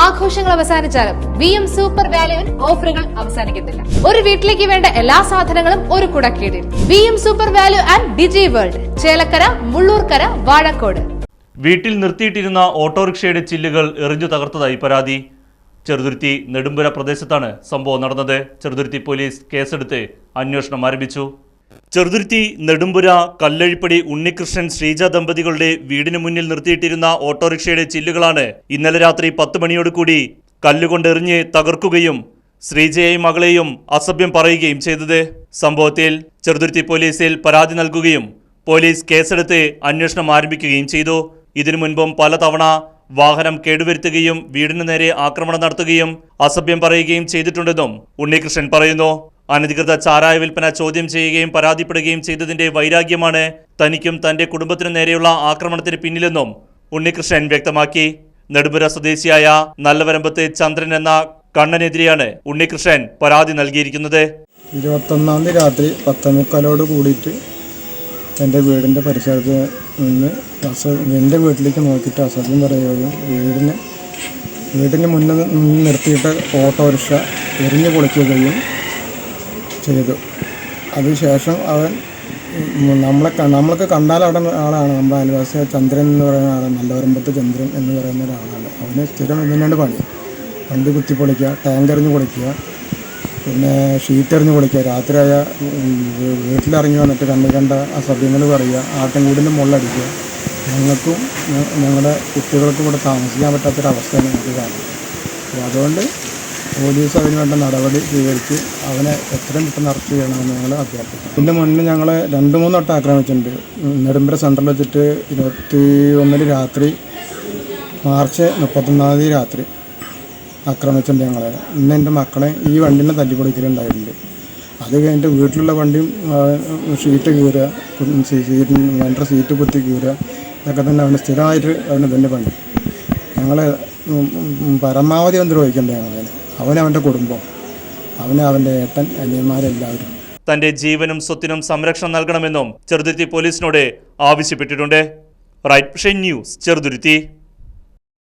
ആഘോഷങ്ങൾ അവസാനിച്ചാലും V M super വാല്യുവിൽ ഓഫറുകൾ അവസാനിക്കുന്നില്ല ഒരു വീട്ടിലേക്ക് വേണ്ട എല്ലാ സാധനങ്ങളും ഒരു കുടക്കീടിൽ V M super value and Digi World Chelakkara Mullurkara Vazhakode. വീട്ടിൽ നിർത്തിയിട്ടിരുന്ന ഓട്ടോറിക്ഷയുടെ ചില്ലുകൾ എറിഞ്ഞു തകർത്തതായി പരാതി. ചെറുതുരുത്തി നെടുമ്പുര പ്രദേശത്താണ് സംഭവം നടന്നത്. ചെറുതുരുത്തി പോലീസ് കേസെടുത്ത് അന്വേഷണം ആരംഭിച്ചു. ചെറുതുരുത്തി നെടുമ്പുര കല്ലഴിപ്പടി ഉണ്ണികൃഷ്ണൻ ശ്രീജ ദമ്പതികളുടെ വീടിന് മുന്നിൽ നിർത്തിയിട്ടിരുന്ന ഓട്ടോറിക്ഷയുടെ ചില്ലുകളാണ് ഇന്നലെ രാത്രി പത്ത് മണിയോടുകൂടി കല്ലുകൊണ്ട് എറിഞ്ഞ് തകർക്കുകയും ശ്രീജയെയും മകളെയും അസഭ്യം പറയുകയും ചെയ്തത്. സംഭവത്തിൽ ചെറുതുരുത്തി പോലീസിൽ പരാതി നൽകുകയും പോലീസ് കേസെടുത്ത് അന്വേഷണം ആരംഭിക്കുകയും ചെയ്തു. ഇതിനു മുൻപും പലതവണ വാഹനം കേടുവരുത്തുകയും വീടിനു നേരെ ആക്രമണം നടത്തുകയും അസഭ്യം പറയുകയും ചെയ്തിട്ടുണ്ടെന്നും ഉണ്ണികൃഷ്ണൻ പറയുന്നു. അനധികൃത ചാരായ വിൽപ്പന ചോദ്യം ചെയ്യുകയും പരാതിപ്പെടുകയും ചെയ്തതിന്റെ വൈരാഗ്യമാണ് തനിക്കും തന്റെ കുടുംബത്തിനു നേരെയുള്ള ആക്രമണത്തിന് പിന്നിലെന്നും ഉണ്ണികൃഷ്ണൻ വ്യക്തമാക്കി. നെടുമ്പുര സ്വദേശിയായ നല്ലവരമ്പത്ത് ചന്ദ്രൻ എന്ന കണ്ണനെതിരെയാണ് ഉണ്ണികൃഷ്ണൻ പരാതി നൽകിയിരിക്കുന്നത്. ഇരുപത്തൊന്നാം തീയതി രാത്രി പത്തേമുക്കാലോട് കൂടിയിട്ട് എന്റെ വീടിന്റെ പരിസരത്ത് നിന്ന് അസ എന്റെ വീട്ടിലേക്ക് നോക്കിയിട്ട് അസഭ്യം പറയുകയും വീടിന് വീടിന് മുന്നിൽ നിർത്തിയിട്ട് ഓട്ടോറിക്ഷ എറിഞ്ഞു പൊളിക്കുകയും ചെയ്തു. അതിനുശേഷം അവൻ നമ്മളെ നമ്മളൊക്കെ കണ്ടാൽ അവിടെ ആളാണ്. നമ്മുടെ അയൽവാസി ചന്ദ്രൻ എന്ന് പറയുന്ന ആളാണ് നല്ലവരമ്പത്ത് ചന്ദ്രൻ എന്ന് പറയുന്ന ഒരാളാണ്. അവന് സ്ഥിരം ഇതിനാണ് പണി. വണ്ടി കുത്തി പൊളിക്കുക ടാങ്ക് എറിഞ്ഞ് പൊളിക്കുക പിന്നെ ഷീറ്റ് എറിഞ്ഞ് പൊളിക്കുക. രാത്രിയായ വീട്ടിലിറങ്ങി വന്നിട്ട് കണ്ട് കണ്ട അസഭ്യങ്ങൾ പറയുക ആട്ടിൻകൂടിന്റെ മുള്ളടിക്കുക. ഞങ്ങൾക്കും ഞങ്ങളുടെ കുട്ടികൾക്കും ഇവിടെ താമസിക്കാൻ പറ്റാത്തൊരവസ്ഥയാണ് ഞങ്ങൾക്ക് കാണുന്നത് അപ്പോൾ അതുകൊണ്ട് പോലീസ് അതിന് വേണ്ട നടപടി സ്വീകരിച്ച് അവനെ എത്രയും പെട്ടെന്ന് അറസ്റ്റ് ചെയ്യണമെന്ന് ഞങ്ങൾ അഭ്യർത്ഥിക്കും ഇതിന്റെ മുന്നേ ഞങ്ങൾ രണ്ട് മൂന്ന് വട്ടം ആക്രമിച്ചിട്ടുണ്ട്. നെടുമ്പ്ര സെന്ററിൽ വെച്ചിട്ട് ഇരുപത്തി ഒന്നിന് രാത്രി മാർച്ച് മുപ്പത്തൊന്നാം തീയതി രാത്രി ആക്രമിച്ചിട്ടുണ്ട് ഞങ്ങളെ. ഇന്ന് എന്റെ മക്കളെ ഈ വണ്ടിനെ തല്ലിപ്പൊളിക്കലുണ്ടായിട്ടുണ്ട്. അത് കഴിഞ്ഞിട്ട് വീട്ടിലുള്ള വണ്ടിയും ഷീറ്റ് കീറുക സീറ്റ് വണ്ടിയുടെ സീറ്റ് കുത്തി കീറുക ഇതൊക്കെ തന്നെ അവന് സ്ഥിരമായിട്ട് അവന് തന്നെ പണി. ഞങ്ങൾ പരമാവധി ഒന്ന് ദ്രോഹിക്കണ്ടേ ഞങ്ങളെ. അവൻ അവന്റെ കുടുംബം. അവന് അവന്റെ ഏട്ടൻ അനിയന്മാരെല്ലാവരും. തന്റെ ജീവനും സ്വത്തിനും സംരക്ഷണം നൽകണമെന്നും ചെറുതുരുത്തി പോലീസിനോട് ആവശ്യപ്പെട്ടിട്ടുണ്ട്. Right News Cheruthuruthy.